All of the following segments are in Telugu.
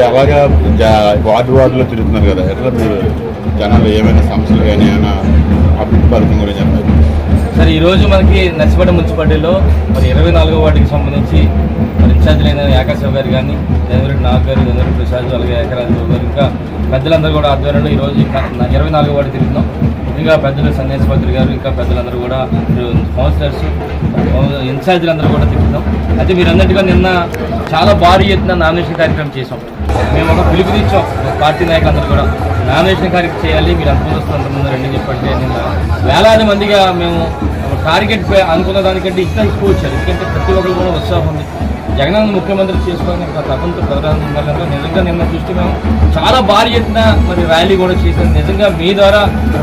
బాగా అలాగా వార్డు వార్డులో తిరుగుతున్నారు కదా. ఎట్లా మీరు జనాలు ఏమైనా సమస్యలు కానీ ఏమైనా అభివృద్ధి పథకం కూడా చెప్పారు సరే ఈరోజు మనకి నర్సిపేట మున్సిపాలిటీలో మరి ఇరవై నాలుగో వార్డుకి సంబంధించి మరి ఇన్ఛార్జీలైన యాకాశవ్ గారు కానీ దేవరెడ్డి నాగ్ గారు దేవరెడ్డి ప్రసాద్ అలాగే ఏకరాజు గారు ఇంకా పెద్దలందరూ కూడా ఆధ్వర్యంలో ఈరోజు ఇంకా ఇరవై నాలుగో వార్డు తిరుగుతున్నాం. ఇంకా పెద్దలు సందేశ్ గారు ఇంకా పెద్దలందరూ కూడా మీరు కౌన్సిలర్స్ ఇన్ఛార్జీలందరూ కూడా తిరుగుతున్నాం. అయితే మీరందరిగా నిన్న చాలా భారీ ఎత్తున నామినేషన్ కార్యక్రమం చేసాం మేము ఒక పిలుపునిచ్చాం పార్టీ నాయకులందరూ కూడా నామినేషన్ కార్యక్రమం చేయాలి మీరు అంతమంది వస్తున్నంతమంది రండి చెప్పంటే నిన్న వేలాది మందిగా మేము టార్గెట్ అనుకున్న దానికంటే ఇంకా ఎక్కువ వచ్చారు. ఎందుకంటే ప్రతి ఒక్కరు కూడా ఉత్సాహం ఉంది. జగనన్న ముఖ్యమంత్రి చేసుకోవాలని ఒక తపంతో ఉండాలంటే నిజంగా నిన్న చూస్తే మేము చాలా భారీ ఎత్తున మరి ర్యాలీ కూడా చేశాం. నిజంగా మీ ద్వారా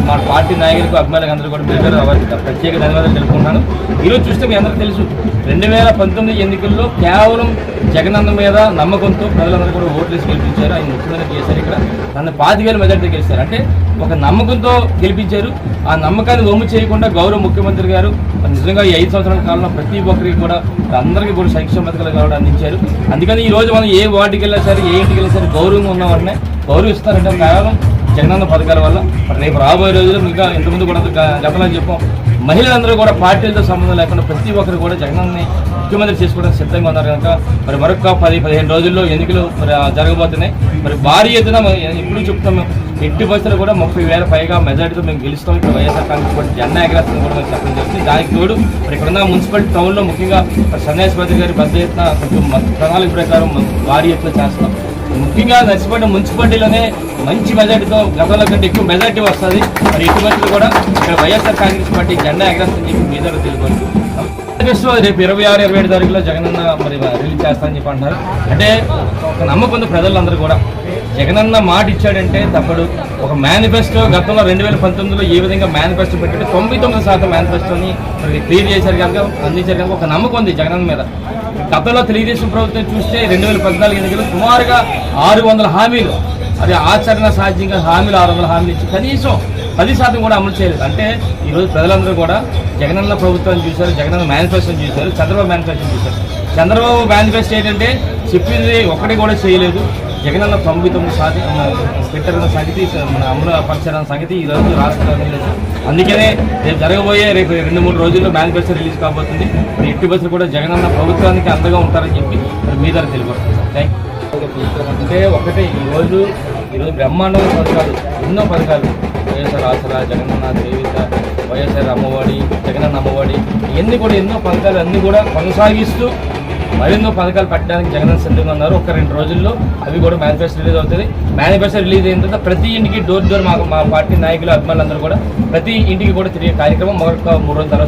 మా పార్టీ నాయకులకు అభిమానులకు అందరూ కూడా పిలిచారు. వారికి ప్రత్యేక ధన్యవాదాలు తెలుపుకున్నాను ఈరోజు చూస్తే మీ అందరికీ తెలుసు రెండు వేల పంతొమ్మిది ఎన్నికల్లో కేవలం జగనన్న మీద నమ్మకంతో ప్రజలందరూ కూడా ఓట్లేసి గెలిపించారు. ఆయన ముఖ్యమంత్రి చేశారు ఇక్కడ. నన్ను పాతివేల మెజార్టీ గెలిచారు. అంటే ఒక నమ్మకంతో గెలిపించారు. ఆ నమ్మకాన్ని ఒమ్ము చేయకుండా గౌరవ ముఖ్యమంత్రి గారు నిజంగా ఈ ఐదు సంవత్సరాల కాలంలో ప్రతి ఒక్కరికి కూడా అందరికీ కూడా సంక్షేమ పథకాలు కూడా అందించారు. అందుకని ఈ రోజు మనం ఏ వార్డుకి వెళ్ళినా సరే ఏ ఇంటికి వెళ్ళినా సరే గౌరవంగా ఉన్న వాటినే గౌరవిస్తారంటే కేవలం జగనన్న పథకాల వల్ల రేపు రాబోయే రోజుల్లో ఇంకా ఇంతకుముందు కూడా గ- గతంలో చెప్పాం. మహిళలందరూ కూడా పార్టీలతో సంబంధం లేకుండా ప్రతి ఒక్కరు కూడా జగనన్నని ముఖ్యమంత్రి చేసుకోవడానికి సిద్ధంగా ఉన్నారు కనుక మరి మరొక పది పదిహేను రోజుల్లో ఎన్నికలు మరి జరగబోతున్నాయి. మరి భారీ ఎత్తున ఇప్పుడు చెప్తాము ఎట్టి బస్సులు కూడా ముప్పై వేల పైగా మెజార్టీతో మేము గెలుస్తాం. ఇక్కడ వైఎస్ఆర్ కాంగ్రెస్ పార్టీ జెండా ఎగరేస్తాం కూడా మేము చెప్పడం జరిగింది. దానికి తోడు మరి ఇక్కడున్న మున్సిపాలిటీ టౌన్లో ముఖ్యంగా మరి సన్యాసిపతి గారి పెద్ద ఎత్తున కొంచెం ప్రణాళిక ప్రకారం భారీ ఎత్తున చేస్తున్నాం. ముఖ్యంగా నర్సిపేట మున్సిపాలిటీలోనే మంచి మెజార్టీతో గతంలో కంటే ఎక్కువ మెజార్టీ వస్తుంది. మరి ఎట్టి కూడా ఇక్కడ వైఎస్ఆర్ కాంగ్రెస్ పార్టీ జెండా ఎగరేస్తుందని చెప్పి మీ దగ్గర తెలుసుకోవచ్చు రేపు ఇరవై ఆరు ఇరవై ఏడు తారీఖులో జగనన్న మరి రిలీజ్ చేస్తానని చెప్పి అంటున్నారు. అంటే ఒక నమ్మకం ఉంది ప్రజలందరూ కూడా. జగనన్న మాట ఇచ్చాడంటే తప్పడు. ఒక మేనిఫెస్టో గతంలో రెండు వేల పంతొమ్మిదిలో ఏ విధంగా మేనిఫెస్టో పెట్టాడు తొంభై తొమ్మిది శాతం మేనిఫెస్టోని క్లియర్ చేశారు కనుక అందించారు కనుక ఒక నమ్మకం ఉంది జగనన్న మీద. గతంలో తెలుగుదేశం ప్రభుత్వం చూస్తే రెండు వేల పద్నాలుగు ఎన్నికలు సుమారుగా ఆరు వందల హామీలు. అది ఆచరణ సాధ్యంగా హామీలు ఆరు వందల హామీలు ఇచ్చి కనీసం పది శాతం కూడా అమలు చేయలేదు. అంటే ఈరోజు ప్రజలందరూ కూడా జగనన్న ప్రభుత్వాన్ని చూశారు జగనన్న మేనిఫెస్టోని చూశారు చంద్రబాబు మేనిఫెస్టోని చూశారు. చంద్రబాబు మేనిఫెస్టో ఏంటంటే చెప్పింది ఒక్కటి కూడా చేయలేదు. జగనన్న తొంభై తొమ్మిది సాధి పెట్టిన సంగతి మన అమలు పరిచారన్న సంగతి ఈ రోజు అందుకనే రేపు జరగబోయే రేపు రెండు మూడు రోజుల్లో మేనిఫెస్టో రిలీజ్ కాబోతుంది. ఎట్టి బస్సులు కూడా జగనన్న ప్రభుత్వానికి అండగా ఉంటారని చెప్పి మీ ద్వారా తెలియబడుతుంది థ్యాంక్ అంటే ఒకటే ఈరోజు ఈరోజు బ్రహ్మాండమైన పథకాలు ఎన్నో పథకాలు. వైఎస్ఆర్ ఆసరా జగనన్న దేవిత వైఎస్ఆర్ అమ్మఒడి జగనన్న అమ్మఒడి ఇవన్నీ కూడా ఎన్నో పథకాలు అన్నీ కూడా కొనసాగిస్తూ మరెన్నో పథకాలు పెట్టడానికి జగన్ సిద్ధంగా ఉన్నారు. ఒక రెండు రోజుల్లో అవి కూడా మేనిఫెస్టో రిలీజ్ అవుతుంది. మేనిఫెస్టో రిలీజ్ అయిన తర్వాత ప్రతి ఇంటికి డోర్ డోర్ మా మా పార్టీ నాయకులు అభిమానులందరూ కూడా ప్రతి ఇంటికి కూడా తిరిగే కార్యక్రమం మరొక మూడు రోజుల తర్వాత